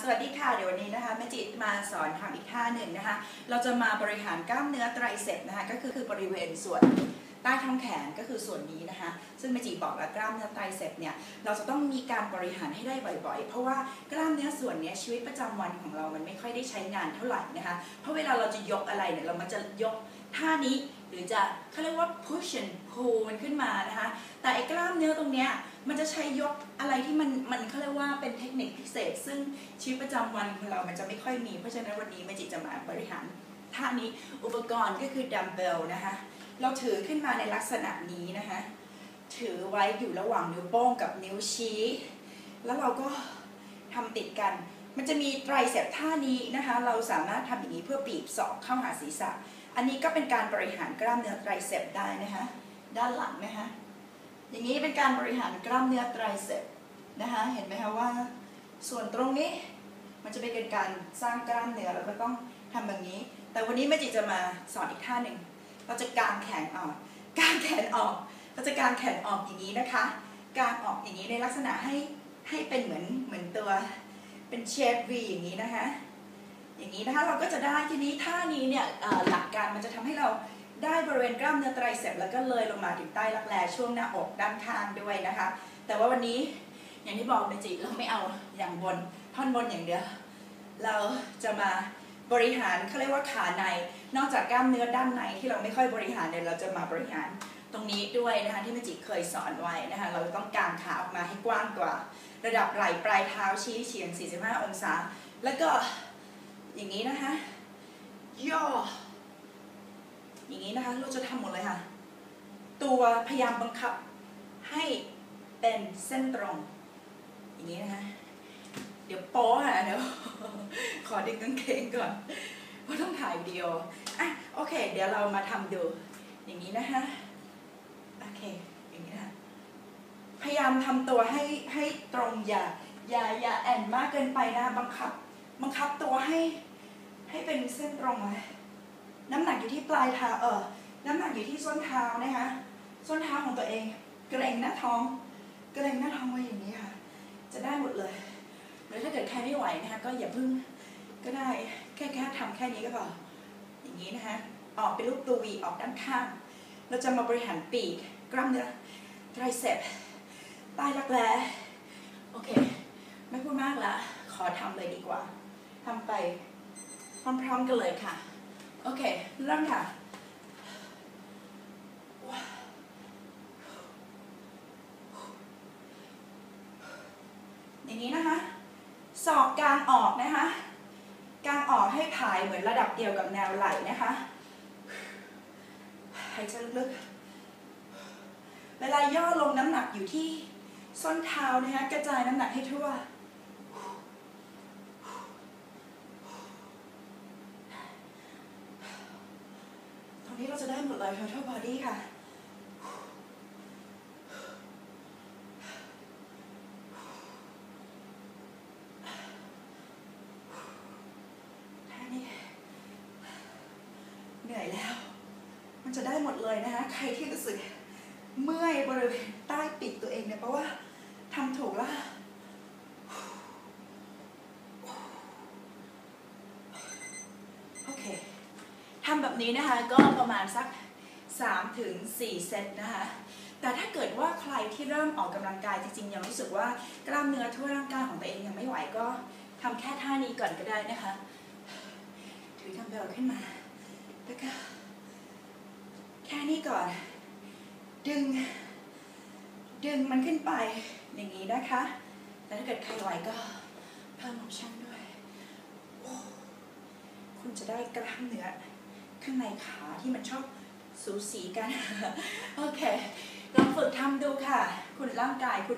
สวัสดีค่ะ เดี๋ยววันนี้นะคะแม่จิตมาสอนทำอีกท่าหนึ่งนะคะ เราจะมาบริหารกล้ามเนื้อไตรเสพนะคะก็คือคือบริเวณส่วนใต้ท้องแขนก็คือส่วนนี้นะคะ ซึ่งแม่จิบอกว่ากล้ามเนื้อไตรเสพเนี่ยเราจะต้องมีการบริหารให้ได้บ่อยๆ เพราะว่ากล้ามเนื้อส่วนนี้ชีวิตประจำวันของเรามันไม่ค่อยได้ใช้งานเท่าไหร่นะคะ เพราะเวลาเราจะยกอะไรเนี่ยเรามันจะยกท่านี้ หรือจะเขาเรียกว่า push and pull มันขึ้นมานะคะแต่ไอ้กล้ามเนื้อตรงเนี้ยมันจะใช้ยกอะไรที่มันมันเขาเรียกว่าเป็นเทคนิคพิเศษ ซึ่งชีวิตประจำวันของเรามันจะไม่ค่อยมีเพราะฉะนั้นวันนี้แม่จิจะมาบริหารท่านี้อุปกรณ์ก็คือดัมเบลนะคะเราถือขึ้นมาในลักษณะนี้นะคะถือไว้อยู่ระหว่างนิ้วโป้งกับนิ้วชี้ แล้วเราก็ทำติดกัน มันจะมีไตรเสพท่านี้นะคะ เราสามารถทำอย่างนี้เพื่อบีบศอกเข้าหาศีรษะ อันนี้ก็เป็นการบริหารกล้ามเนื้อไตรเสพได้นะคะด้านหลังนะคะอย่างนี้เป็นการบริหารกล้ามเนื้อไตรเสพนะคะเห็นไหมคะว่า ส่วนตรงนี้มันจะเป็นการสร้างกล้ามเนื้อเราก็ต้องทำแบบนี้ แต่วันนี้แม่จิจะมาสอนอีกท่าหนึ่งเราจะกางแขนออกกางแขนออกเราจะกางแขนออกอย่างนี้นะคะกางออกอย่างนี้ในลักษณะให้ให้เป็นเหมือนเหมือนตัวเป็นเชฟวีอย่างนี้นะคะ อย่างนี้นะคะเราก็จะได้ทีนี้ท่านี้เนี่ยหลักการมันจะทำให้เราได้บริเวณกล้ามเนื้อไตรเสพแล้วก็เลยลงมาถึงใต้รักแร้ช่วงหน้าอกด้านข้างด้วยนะคะ แต่ว่าวันนี้อย่างที่บอกเมจิเราไม่เอาอย่างบนท่อนบนอย่างเดียวเราจะมาบริหารเขาเรียกว่าขาใน นอกจากกล้ามเนื้อด้านในที่เราไม่ค่อยบริหารเนี่ยเราจะมาบริหารตรงนี้ด้วยนะคะที่เมจิเคยสอนไว้นะคะเราต้องกางขาออกมาให้กว้างกว่า ระดับไหล่ปลายเท้าชี้เฉียง 45 องศา แล้วก็ อย่างนี้นะคะ ย่อ อย่างนี้นะคะ เราจะทำหมดเลยค่ะ ตัวพยายามบังคับให้เป็นเส้นตรง อย่างนี้นะคะ เดี๋ยวโป๊ค่ะเดี๋ยวขอดึงกางเกงก่อนเพราะต้องถ่ายวิดีโออะโอเค เดี๋ยวเรามาทำดู อย่างนี้นะคะโอเค อย่างนี้นะะพยายามทำตัวให้ให้ตรงอย่าอย่าอย่าแอนมากเกินไปนะบังคับ บังคับตัวให้ให้เป็นเส้นตรงเลยน้ำหนักอยู่ที่ปลายเท้าเออน้ำหนักอยู่ที่ส้นเท้านะคะส้นเท้าของตัวเองเกรงหน้าท้องเกรงหน้าท้องไว้อย่างนี้ค่ะ จะได้หมดเลยหรือถ้าเกิดใครไม่ไหวนะคะก็อย่าเพึ่งก็ได้แค่แค่ทำแค่นี้ก็พออย่างนี้นะคะออกเป็นรูปตัววีออกด้านข้าง เราจะมาบริหารปีกกล้ามเนื้อไตรเสพใต้รักแร้โอเค ไม่พูดมากละขอทำเลยดีกว่า ทำไปพร้อมๆกันเลยค่ะ โอเค เริ่มค่ะอย่างนี้นะคะศอกกางออกนะคะ กางออกให้ผายเหมือนระดับเดียวกับแนวไหล่นะคะหายใจลึกๆเวลาย่อลงน้ำหนักอยู่ที่ส้นเท้านะคะกระจายน้ำหนักให้ทั่ว ตรงนี้เราจะได้หมดเลย total body ค่ะแค่นี้เหนื่อยแล้ว มันจะได้หมดเลยนะคะใครที่รู้สึกเมื่อยบริเวณใต้ปีกตัวเองเนี่ยเพราะว่าทำถูกแล้ว โอเค ทำแบบนี้นะคะก็ประมาณสัก3ถึงเซตนะคะ แต่ถ้าเกิดว่าใครที่เริ่มออกกำลังกายจริงๆ ยังรู้สึกว่ากล้ามเนื้อทั่วร่างกายของตัวเองยังไม่ไหวก็ทำแค่ท่านี้ก่อนก็ได้นะคะ ถือทำเบลขึ้นมา แล้วก็ แค่นี้ก่อน ดึง ดึงมันขึ้นไปอย่างนี้นะคะ แต่ถ้าเกิดใครไหวก็เพิ่มออปชั่นด้วย คุณจะได้กล้ามเนื้อ ข้างในขาที่มันชอบสูสีกัน โอเค ลองฝึกทำดูค่ะ คุณร่างกายคุณ